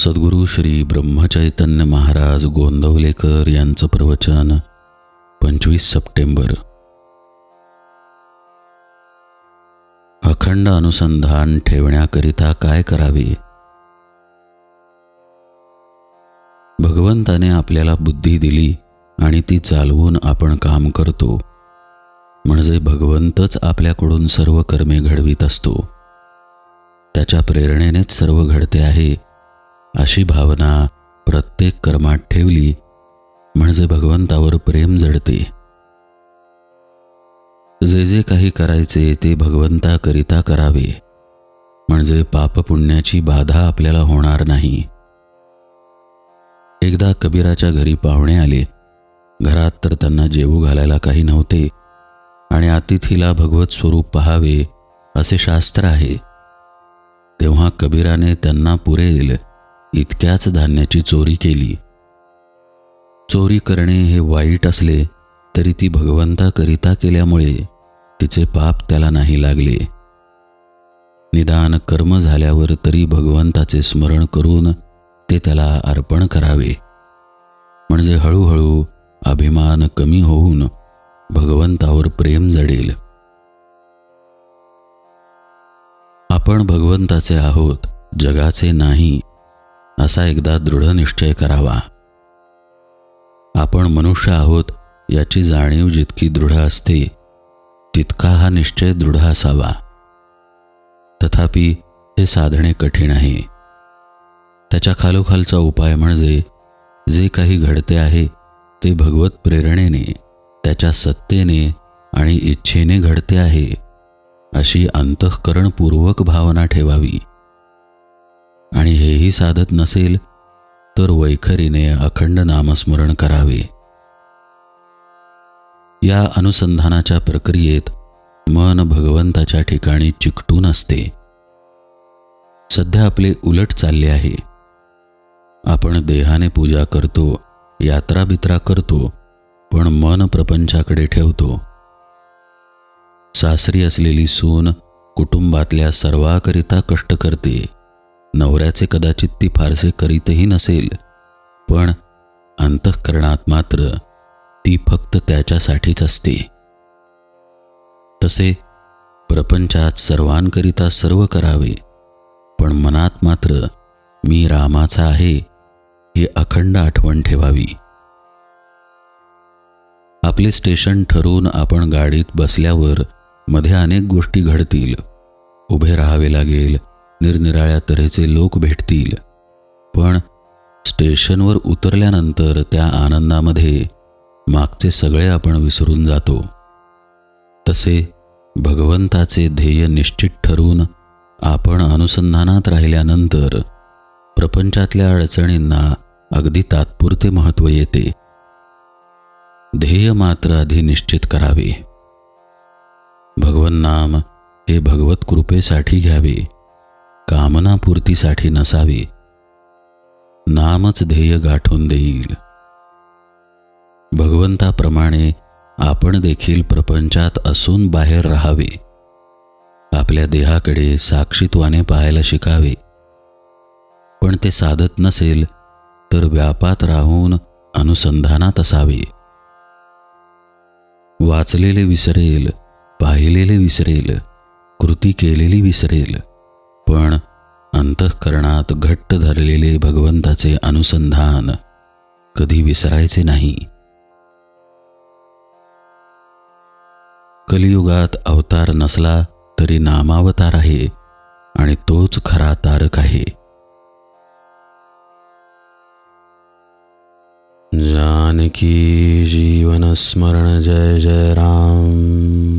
सद्गुरू श्री ब्रह्मचैतन्य महाराज गोंदवलेकर यांचं प्रवचन पंचवीस सप्टेंबर. अखंड अनुसंधान ठेवण्याकरिता काय करावे? भगवंताने आपल्याला बुद्धी दिली आणि ती चालवून आपण काम करतो. म्हणजे भगवंतच आपल्याकडून सर्व कर्मे घडवीत असतो. त्याच्या प्रेरणेनेच सर्व घडते आहे. अशी भावना प्रत्येक कर्मात ठेवली म्हणजे भगवंतावर प्रेम जडते. जे जे काही करायचे ते भगवंताकरिता करावे म्हणजे पापपुण्याची बाधा आपल्याला होणार नाही. एकदा कबीराच्या घरी पाहुणे आले. घरात तर त्यांना जेवू घालायला काही नव्हते आणि अतिथीला भगवत स्वरूप पहावे असे शास्त्र आहे. तेव्हा कबीराने त्यांना पुरेल. इतक्याच धान्याची चोरी केली. चोरी करणे हे वाईट असले तरी ती भगवंताकरिता केल्यामुळे तिचे पाप त्याला नाही लागले. निदान कर्म झाल्यावर तरी भगवंताचे स्मरण करून ते त्याला अर्पण करावे. म्हणजे हळूहळू अभिमान कमी होऊन भगवंतावर प्रेम जडेल. आपण भगवंताचे आहोत जगाचे नाही असा एकदा दृढ निश्चय करावा. आपण मनुष्य आहोत याची जाणीव जितकी दृढ असते तितका हा निश्चय दृढ असावा. तथापि हे साधणे कठीण आहे. त्याच्या खालोखालचा उपाय म्हणजे जे काही घडते आहे ते भगवत प्रेरणेने त्याच्या सत्तेने आणि इच्छेने घडते आहे अशी अंतःकरणपूर्वक भावना ठेवावी. आणि हेही साधत नसेल तर वैखरीने अखंड नामस्मरण करावे. या अनुसंधानाच्या प्रक्रियेत मन भगवंताच्या ठिकाणी चिकटून असते. सध्या आपले उलट चालले आहे. आपण देहाने पूजा करतो यात्रा बित्रा करतो पण मन प्रपंचाकडे ठेवतो. सासरी असलेली सून कुटुंबातल्या सर्वाकरिता कष्ट करते. नवऱ्याचे कदाचित ती फारसे करीतही नसेल पण अंतःकरणात मात्र ती फक्त त्याच्यासाठीच असते. तसे प्रपंचात सर्वांकरिता सर्व करावे पण मनात मात्र मी रामाचा आहे ही अखंड आठवण ठेवावी. आपले स्टेशन ठरवून आपण गाडीत बसल्यावर मध्ये अनेक गोष्टी घडतील. उभे राहावे लागेल निरनिराळ्या तऱ्हेचे लोक भेटतील. पण स्टेशनवर उतरल्यानंतर त्या आनंदामध्ये मागचे सगळे आपण विसरून जातो. तसे भगवंताचे ध्येय निश्चित ठरवून आपण अनुसंधानात राहिल्यानंतर प्रपंचातल्या अडचणींना अगदी तात्पुरते महत्त्व येते. ध्येय मात्र आधी निश्चित करावे. भगवन नाम हे भगवत कृपेसाठी घ्यावे. कामनापूर्तीसाठी नसावे. नामच ध्येय गाठून देईल. भगवंताप्रमाणे आपण देखील प्रपंचात असून बाहेर राहावे. आपल्या देहाकडे साक्षीत्वाने पाहायला शिकावे. पण ते साधत नसेल तर व्यापात राहून अनुसंधानात असावे. वाचलेले विसरेल पाहिलेले विसरेल कृती केलेली विसरेल पण अंतःकरणात घट्ट धरलेले भगवंताचे अनुसंधान कधी विसरायचे नाही. कलियुगात अवतार नसला तरी नामावतार आहे आणि तोच खरा तारक आहे. जानकी जीवन स्मरण जय जय राम.